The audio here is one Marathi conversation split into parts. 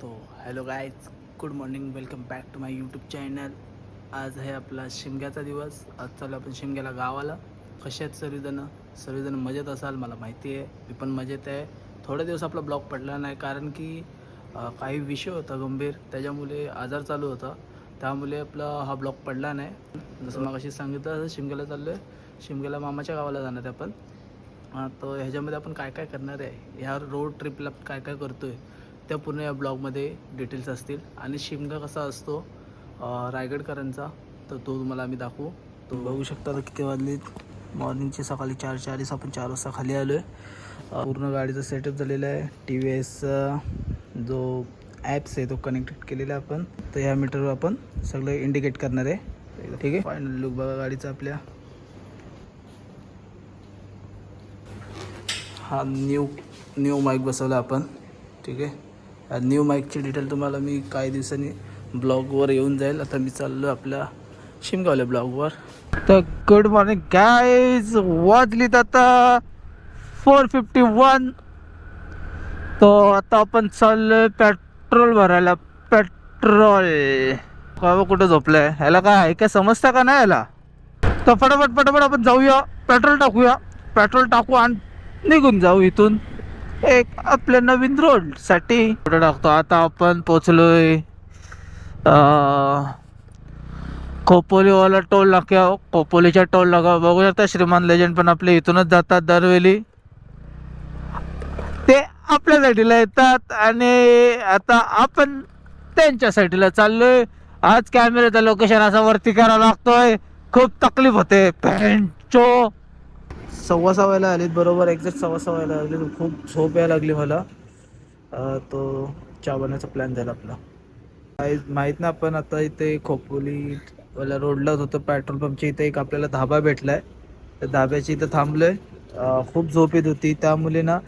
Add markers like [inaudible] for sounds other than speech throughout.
तो. Hello guys good morning welcome back to my YouTube channel आज आहे आपला शिमग्याचा दिवस. आज चालू आपण शिमग्याला गावाला. कसे आहेत सर्वजणं सर्वजण मजेत असाल मला माहिती आहे. मी पण मजेत आहे. थोडे दिवस आपला ब्लॉग पडला नाही कारण की काही विषय होता गंभीर. त्याच्यामुळे आजार चालू होता. त्यामुळे आपला हा ब्लॉग पडला नाही. जसं मग अशी सांगितलं तसं शिमग्याला चाललो आहे शिमग्याला मामाच्या गावाला जाणार आहे आपण. तर ह्याच्यामध्ये आपण काय काय करणार आहे? ह्या रोड ट्रिपला काय काय करतो आहे त्या पूर्ण या ब्लॉगमध्ये डिटेल्स असतील. आणि शिमगा कसा असतो रायगडकरांचा तर तो तुम्हाला आम्ही दाखवू. तो बघू शकता आता किती वाजले मॉर्निंगचे सकाळी चार चाळीस आपण चार वाजता खाली आलो आहे पूर्ण गाडीचं सेटअप झालेलं आहे. टी व्ही एसचा जो ॲप्स आहे तो कनेक्टेड केलेला आहे आपण. तर ह्या मीटरवर आपण सगळं इंडिकेट करणार आहे. ठीक आहे? फायनल लुक बघा गाडीचा आपल्या. हा न्यू न्यू माईक बसवला आपण. ठीक आहे? न्यू माईकची डिटेल तुम्हाला मी काही दिवसांनी ब्लॉगवर येऊन जाईल. आता मी चाललो आपल्या शिमगावल्या ब्लॉगवर तर गुड मॉर्निंग गाईज वाजलीत आता फोर फिफ्टी वन तो आता आपण चाललो पेट्रोल भरायला. पेट्रोल बाबा कुठं झोपलंय? ह्याला काय आहे? काय समजतं का नाही ह्याला? तर फटाफट फटाफट आपण जाऊया. पेट्रोल टाकूया. पेट्रोल टाकू आणि निघून जाऊ इथून. एक आपल्या नवीन रोडसाठी टाकतो आता आपण पोचलोय खोपोली खोपोलीवाला टोल नाक्या खोपोलीच्या टोल नाका बघू शकता श्रीमान लेजंड पण आपले इथूनच जातात दरवेळी. ते आपल्या साईडीला येतात आणि आता आपण त्यांच्या साईडला चाललोय. आज कॅमेऱ्याचं लोकेशन असं वरती करावं लागतोय. खूप तकलीफ होते. पॅन्टचो सव्वा सव्वायला आलीत बरोबर एक्झॅक्ट सव्वा सव्वायला आली खूप झोप यायला लागली मला. तो चहा बनवायचा प्लॅन झाला आपला. माहीत ना आपण आता इथे खोपोली वाला रोडलाच होतो पेट्रोल पंपच्या इथे एक आपल्याला धाबा भेटलाय. त्या धाब्याची इथं थांबलोय. आहे खूप झोप येत होती. त्यामुळे ना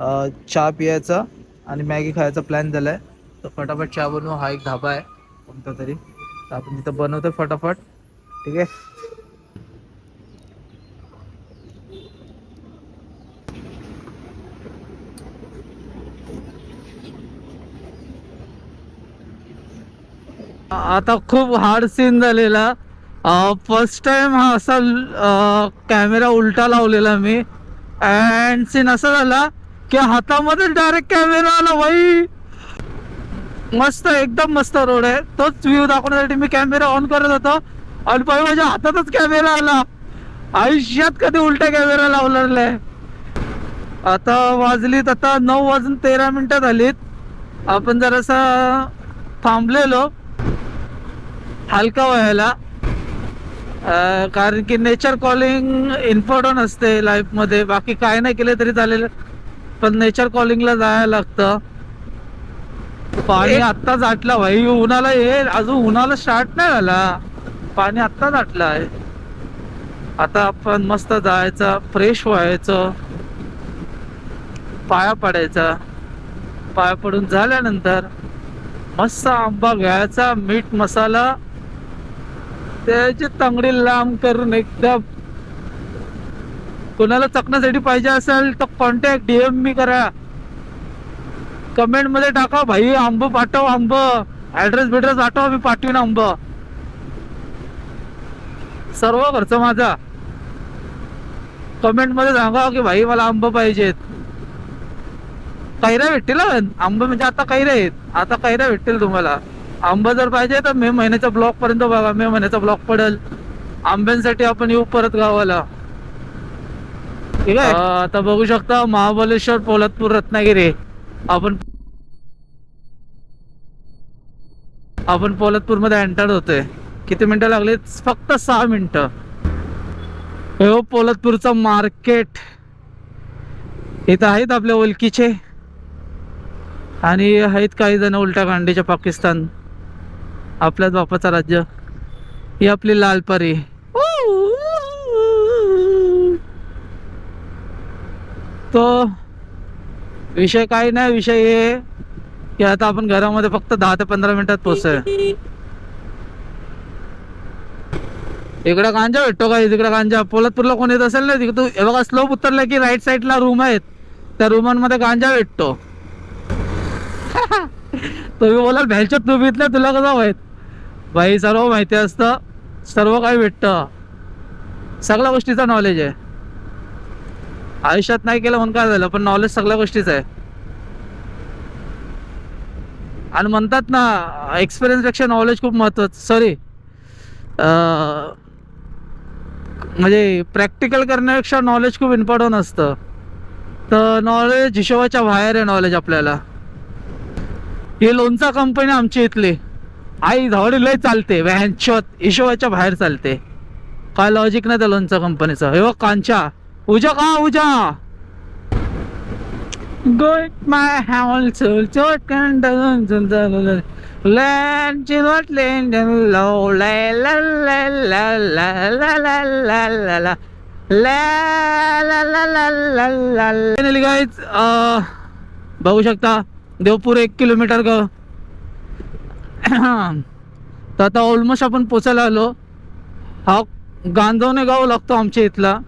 चहा पियाचा आणि मॅगी खायचा प्लॅन झालाय. तर फटाफट चहा बनवू. हा एक धाबा आहे. कोणता तरी. तर आपण तिथं बनवतोय फटाफट. ठीक आहे? आता खूप हार्ड सीन झालेला. फर्स्ट टाइम हा असा कॅमेरा उलटा लावलेला मी. अँड सीन असा झाला की हातामध्ये डायरेक्ट कॅमेरा आला भाई मस्त एकदम मस्त रोड आहे. तोच व्ह्यू दाखवण्यासाठी मी कॅमेरा ऑन करत होतो. आणि भाई माझ्या हातातच कॅमेरा आला. आयुष्यात कधी उलटा कॅमेरा लावलेला आहे आता वाजलीत आता नऊ वाजून तेरा मिनिटं झालीत. आपण जरासा थांबलेलो. हलका व्हायला. कारण की नेचर कॉलिंग इम्पॉर्टंट असते लाईफमध्ये बाकी काय नाही केलं तरी चालेल. पण नेचर कॉलिंगला जायला लागतं. पाणी आत्ताच आटलं भाई उन्हाला येईल अजून उन्हाला स्टार्ट नाही झाला. पाणी आत्ताच आटलं आहे. आता आपण मस्त जायचं फ्रेश व्हायचं. पाया पडायचा. पाया पडून झाल्यानंतर मस्त आंबा घ्यायचा मीठ मसाला त्याची तंगडी लांब करून एकदम कोणाला चकण्यासाठी पाहिजे असेल तर कॉन्टॅक्ट डीएम मी करा. कमेंटमध्ये टाका भाई आंब पाठव आंब. ऍड्रेस बिड्रेस पाठवा मी पाठवीन आंब. सर्व खर्च माझा. कमेंटमध्ये सांगा की भाई मला आंब पाहिजेत. कैऱ्या भेटतील आंब म्हणजे आता कैऱ्या आहेत. आता कैऱ्या भेटतील तुम्हाला. आंबा जर पाहिजे तर मे महिन्याच्या ब्लॉक पर्यंत बघा. मे महिन्याचा ब्लॉक पडेल. आंब्यांसाठी आपण येऊ परत गावाला. ठीक आहे? आता बघू शकता महाबलेश्वर पोलादपूर रत्नागिरी. आपण आपण पोलादपूरमध्ये एंटर होतोय. किती मिनिटं लागली? फक्त सहा मिनिटं. हो पोलादपूरचं मार्केट इथं आहेत आपल्या ओळखीचे. आणि आहेत काही जण उलट्या गांडीच्या पाकिस्तान. आपल्याच बापाचं राज्य. ही आपली लालपरी तो विषय काही नाही विषय हे की आता आपण घरामध्ये फक्त दहा ते पंधरा मिनिटात पोचतोय इकडे गांजा भेटतो का? तिकडे गांजा. पोलादपूरला कोण येत असेल ना तिकडे तू हे बघा स्लोप उतरला की राईट साईडला रूम आहेत. त्या रूमांमध्ये गांजा भेटतो. [laughs] तुम्ही बोलाल भ्यायच्या तू तुला कसं माहीत? बाई सर्व माहिती असतं सर्व काही भेटतं. सगळ्या गोष्टीचं नॉलेज आहे. आयुष्यात नाही केलं म्हणून काय झालं पण नॉलेज सगळ्या गोष्टीचं आहे. आणि म्हणतात ना एक्सपिरियन्सपेक्षा नॉलेज खूप महत्वाचं सॉरी म्हणजे प्रॅक्टिकल करण्यापेक्षा नॉलेज खूप इम्पॉर्टंट असतं. तर नॉलेज हिशोबाच्या बाहेर आहे नॉलेज आपल्याला. हे लोणचा कंपनी आमच्या इथली आई धावडे लय चालते व्हॅनशोत हिशोबाच्या बाहेर चालते काय लॉजिक नाही त्या लोणचा कंपनीचं हे हो कांचा उजा का उजा गुड माय हॅल फायनली गाईज बघू शकता देवपूर एक किलोमीटर ग. [clears throat] तर आता ऑलमोस्ट आपण पोचायला आलो. हा गांधवणे गाव लागतो आमच्या इथला.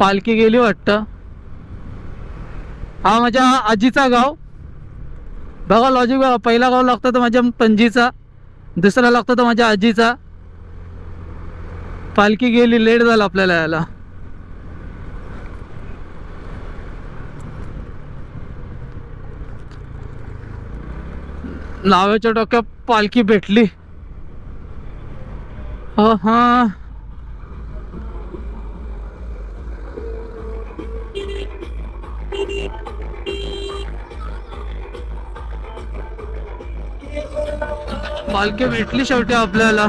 पालखी गेली वाटतं. हा माझ्या आजीचा गाव. बघा लॉजिक बघा पहिला गाव लागतो तर माझ्या पणजीचा. दुसरा लागतो तर माझ्या आजीचा. पालखी गेली लेट झाला आपल्याला यायला. नावेच्या डोक्यात पालखी भेटली. हा हा पालखी भेटली शेवटी आपल्याला.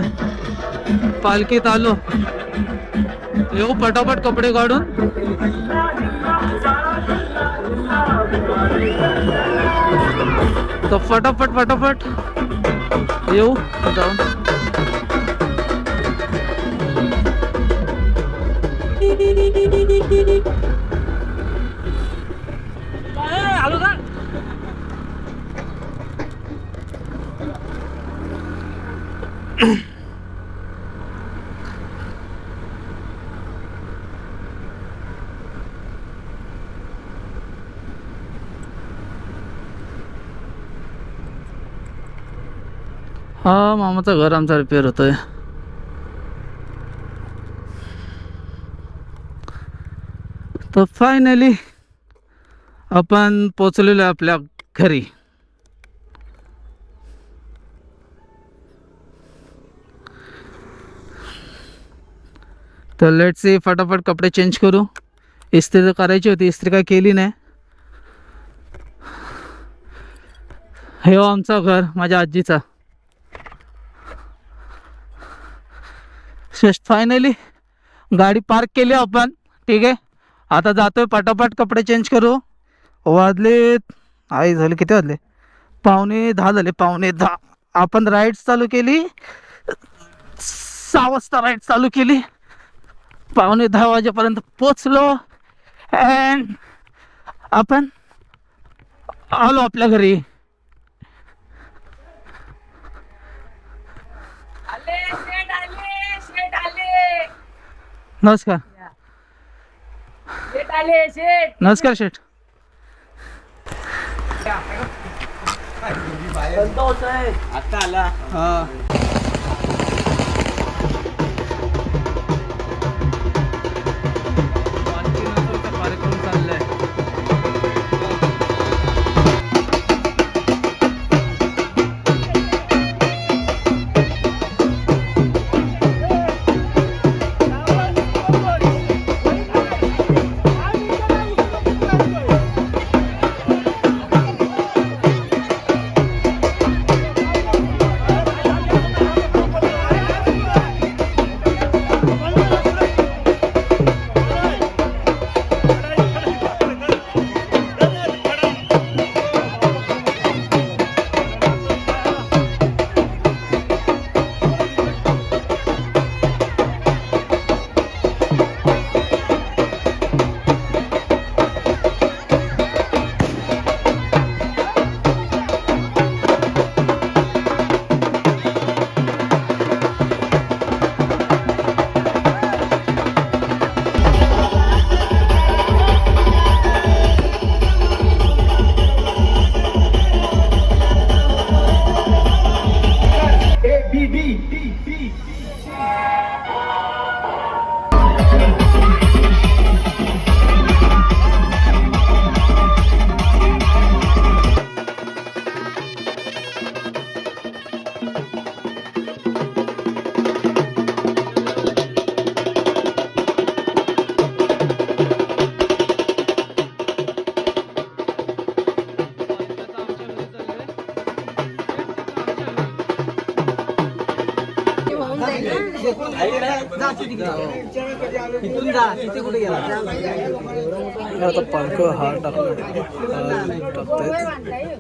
पालखीत आलो. येऊ पटापट कपडे काढून. तर फटाफट फटाफट. येऊ जाऊन हा मामाचं घर आमचा रिपेअर होतोय. तर फायनली आपण पोचलेलो आहे आपल्या घरी. तर लेट सी फटाफट कपडे चेंज करू. इस्त्री तर करायची होती इस्त्री काय केली नाही. हे हो आमचं घर माझ्या आजीचा. फायनली गाडी पार्क केली आपण. ठीक आहे? आता जातोय पटापट कपडे चेंज करू. वाजले आई झाले किती वाजले? पावणे दहा झाले पावणे दहा. आपण राईड्स चालू केली. सहा वाजता राईड चालू केली. पावणे दहा वाजेपर्यंत पोचलो अँड आपण आलो आपल्या घरी. नमस्कार. शेट आले शेट. नमस्कार शेठ आता आला. तिथून जा तिथे कुठे गेला आता पंख हार टाकलं टाकतायत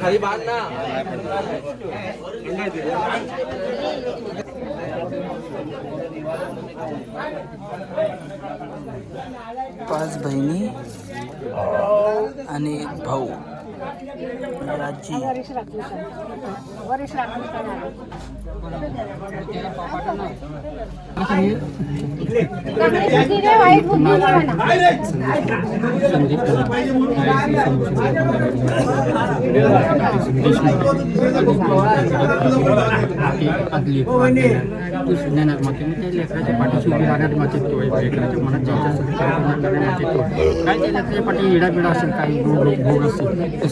खाली बांध ना पाच बहिणी आणि एक भाऊ. राजी लेकराच्या पाठीशी उभी राहण्यात लेकराच्या मनात ज्याच्या असेल काय त्या लेकराच्या पाठी इडा असेल काही भोग भोग असेल ते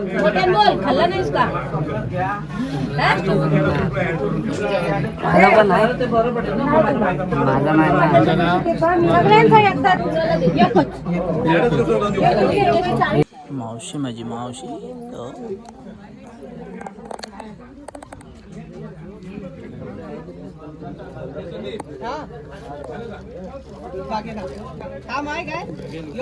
मोठ्यानं बोल खाल्ला नाहीस का सगळ्यांचा एकदाच. एकच मावशी माझी मावशी. अ. ही.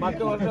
వర్షం వర్షం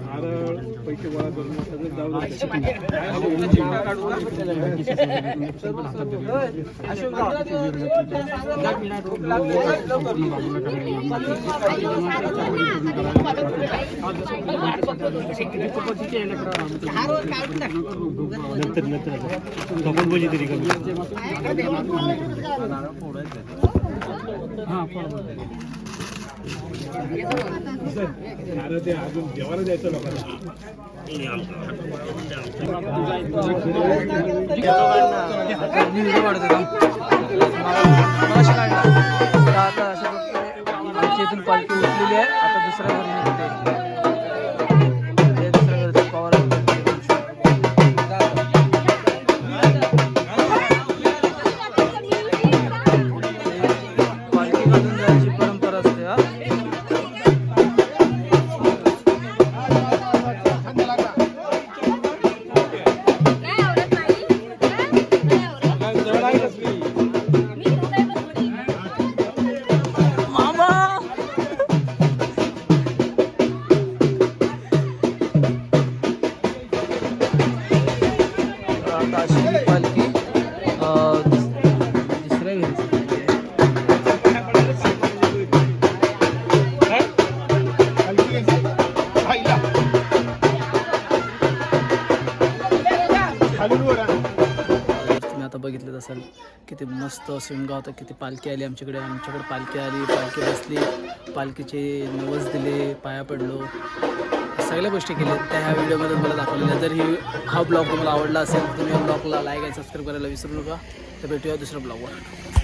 नारळ पैसे गोळा करून सगळं जाऊ नंतर नंतर आपण बजी तरी नारळ ते अजून जेवायला द्यायचं आता अशा पालखी उठलेली आहे आता दुसऱ्या घरी निघते असाल किती मस्त शिमगा होता किती पालखी आली आमच्याकडे आमच्याकडे पालखी आली पालखी बसली पालखीचे नवस दिले पाया पडलो. सगळ्या गोष्टी केल्या. त्या ह्या व्हिडिओमध्ये मला दाखवलेल्या. जर ही हा ब्लॉग तुम्हाला आवडला असेल तुम्ही या ब्लॉगला लाईक आणि सबस्क्राईब करायला विसरू नका. तर भेटूया दुसऱ्या ब्लॉगवर.